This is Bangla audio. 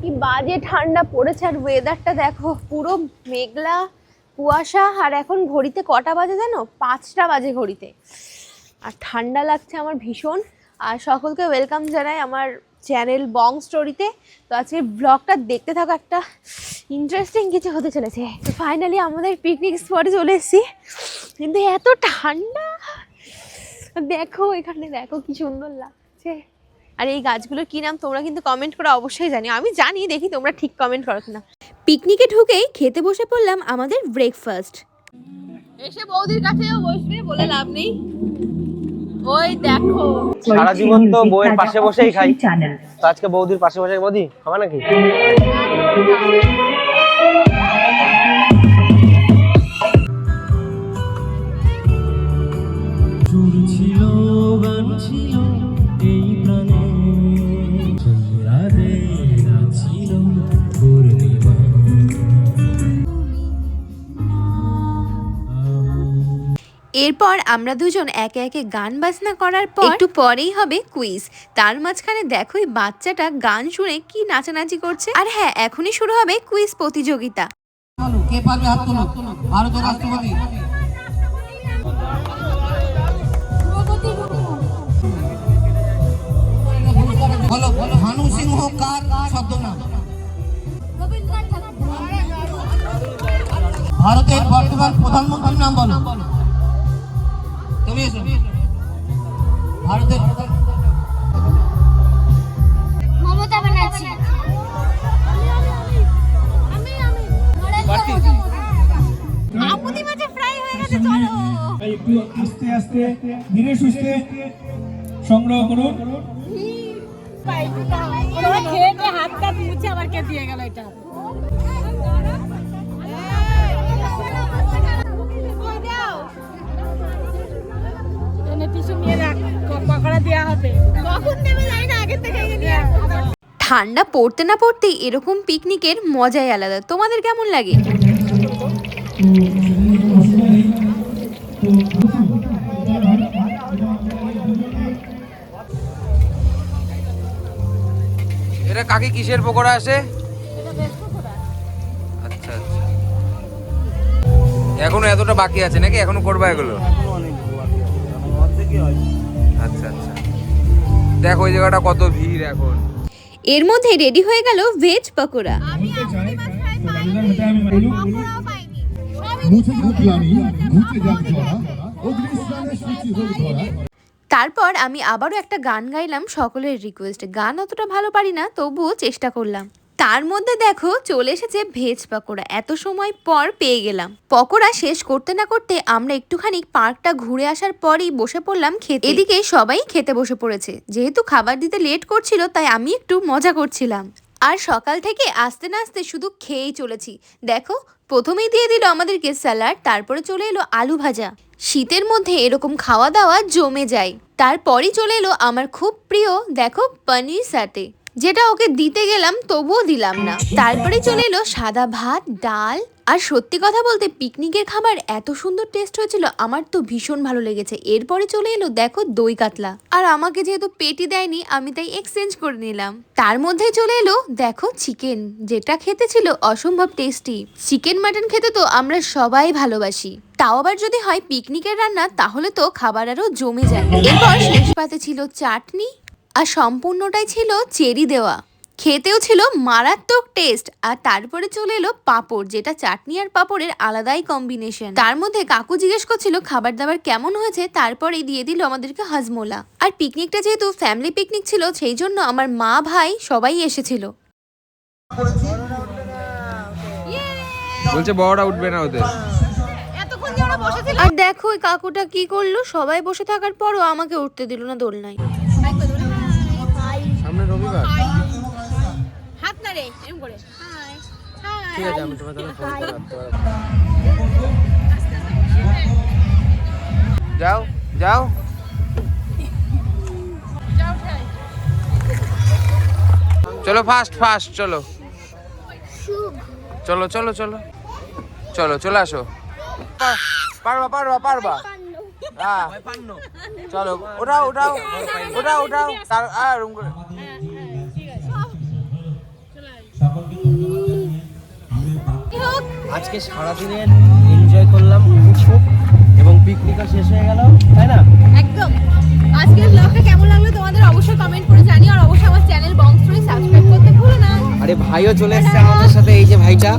কি বাজে ঠান্ডা পড়েছে আর ওয়েদারটা দেখো, পুরো মেঘলা কুয়াশা আর এখন ঘড়িতে কটা বাজে জানো? পাঁচটা বাজে ঘড়িতে। আর ঠান্ডা লাগছে আমার ভীষণ। আর সকলকে ওয়েলকাম জানাই আমার চ্যানেল বং স্টোরিতে তো আজকে ব্লগটা দেখতে থাকো একটা ইন্টারেস্টিং কিছু হতে চলেছে। তো ফাইনালি আমাদের পিকনিক স্পটে চলে এসেছি। কিন্তু এত ঠান্ডা। দেখো, এখানে দেখো কি সুন্দর লাগছে। আর এই গাছগুলোর কি নাম তোমরা কিন্তু কমেন্ট করে অবশ্যই জানি আমি জানি দেখি তোমরা ঠিক কমেন্ট করো কিনা। পিকনিকে ঢুকেই খেতে বসে পড়লাম আমাদের ব্রেকফাস্ট এসে বৌদির কাছেও বসবে বলে লাভ নেই। ওই দেখো। সারা জীবন তো বউয়ের পাশে বসেই খাই। তো আজকে বৌদির পাশে বসে বৌদি খাবে নাকি? এরপর আমরা দুজন একে একে গান বাজনা করার পর একটু পরেই হবে কুইজ। তার মাঝখানে দেখো এই বাচ্চাটা গান শুনে কি নাচানাচি করছে। আর হ্যাঁ এখনই শুরু হবে কুইজ প্রতিযোগিতা। কে পারবে হাত তোলো? ভারতের রাষ্ট্রপতি। বলো ভানু সিংহ কার ছদ্মনাম ভারতের বর্তমান প্রধানমন্ত্রীর নাম বলো। ভারতের মমতা ব্যানার্জি। একটু আস্তে আস্তে ধীরে সুস্থে সংগ্রহ করুন। ঠান্ডা পড়তে না পড়তেই এরকম পিকনিকের মজাই আলাদা। তোমাদের কেমন লাগে? এটা কাকে কিসের পকোড়া আসে? আচ্ছা আচ্ছা। এখনও এতটা বাকি আছে নাকি? এখনও করবা এগুলো? আচ্ছা আচ্ছা। দেখো ওই জায়গাটা কত ভিড় এখন। এর মধ্যে রেডি হয়ে গেল ভেজ পকোড়া। তারপর আমি আবারও একটা গান গাইলাম সকলের রিকোয়েস্টে গান অতটা ভালো পারি না তবুও চেষ্টা করলাম। তার মধ্যে দেখো চলে এসেছে ভেজ পকোড়া। এত সময় পর পেয়ে গেলাম। পকোড়া শেষ করতে না করতে আমরা একটুখানি পার্কটা ঘুরে আসার পরই বসে পড়লাম খেতে। এদিকে সবাই খেতে বসে পড়েছে। যেহেতু খাবার দিতে লেট করছিল, তাই আমি একটু মজা করছিলাম। আর সকাল থেকে আস্তে না আস্তে শুধু খেয়েই চলেছি। দেখো, প্রথমেই দিয়ে দিল আমাদেরকে স্যালাড তারপরে চলে এলো আলু ভাজা। শীতের মধ্যে এরকম খাওয়া দাওয়া জমে যায়। তারপরই চলে এলো আমার খুব প্রিয়, দেখো, পনির সাথে যেটা ওকে দিতে গেলাম তবুও দিলাম না। তারপরে চলে এলো সাদা ভাত, ডাল আর সত্যি কথা বলতে পিকনিকের খাবার এত সুন্দর টেস্ট হয়েছিল, আমার তো ভীষণ ভালো লেগেছে। এরপরে চলে এলো দেখো দই কাতলা। আর আমাকে যেহেতু পেটি দেয়নি, আমি তাই এক্সচেঞ্জ করে নিলাম। তার মধ্যে চলে এলো দেখো চিকেন যেটা খেতে ছিল অসম্ভব টেস্টি চিকেন মাটন খেতে তো আমরা সবাই ভালোবাসি। তাও আবার যদি হয় পিকনিকের রান্না, তাহলে তো খাবার আরও জমে যায়। এরপর শেষ পাতে ছিল চাটনি আর সম্পূর্ণটাই ছিল চেরি দেওয়া। খেতেও ছিল মারাত্মক টেস্ট আর তারপরে চলে এলো পাঁপড় যেটা চাটনি আর পাঁপড়ের আলাদাই কম্বিনেশন তার মধ্যে কাকু জিজ্ঞেস করছিল খাবার দাবার কেমন হয়েছে? তারপরেই দিয়ে দিল আমাদেরকে হাজমোলা। আর পিকনিকটা যেহেতু ফ্যামিলি পিকনিক ছিল সেই জন্য আমার মা ভাই সবাই এসেছিল। বলছে বড়টা উঠবে না ওদের। আর দেখো ওই কাকুটা কি করল? সবাই বসে থাকার পরও আমাকে উঠতে দিল না দোলনায়। সামনে হাত না রে এরকম করে ঠিক আছে আমি তোমার তাহলে ফোন করে যাও যাও। চলো ফাস্ট ফাস্ট চলো। চলো চলো চলো। চলো চলে আসো। পারবা পারবা পারবা। হ্যাঁ। চলো ওঠাও ওঠাও ওঠাও ওঠাও তার আর আজকে সারাদিনের এনজয় করলাম খুব এবং পিকনিকও শেষ হয়ে গেল তাই না? একদম। আজকের ব্লগটা কেমন লাগল তোমাদের অবশ্যই কমেন্ট করে জানিও আর অবশ্যই আমার চ্যানেল বংশ সাবস্ক্রাইব করতে ভুলো না। আরে ভাইও চলে এসেছে আমাদের সাথে এই যে ভাইটা।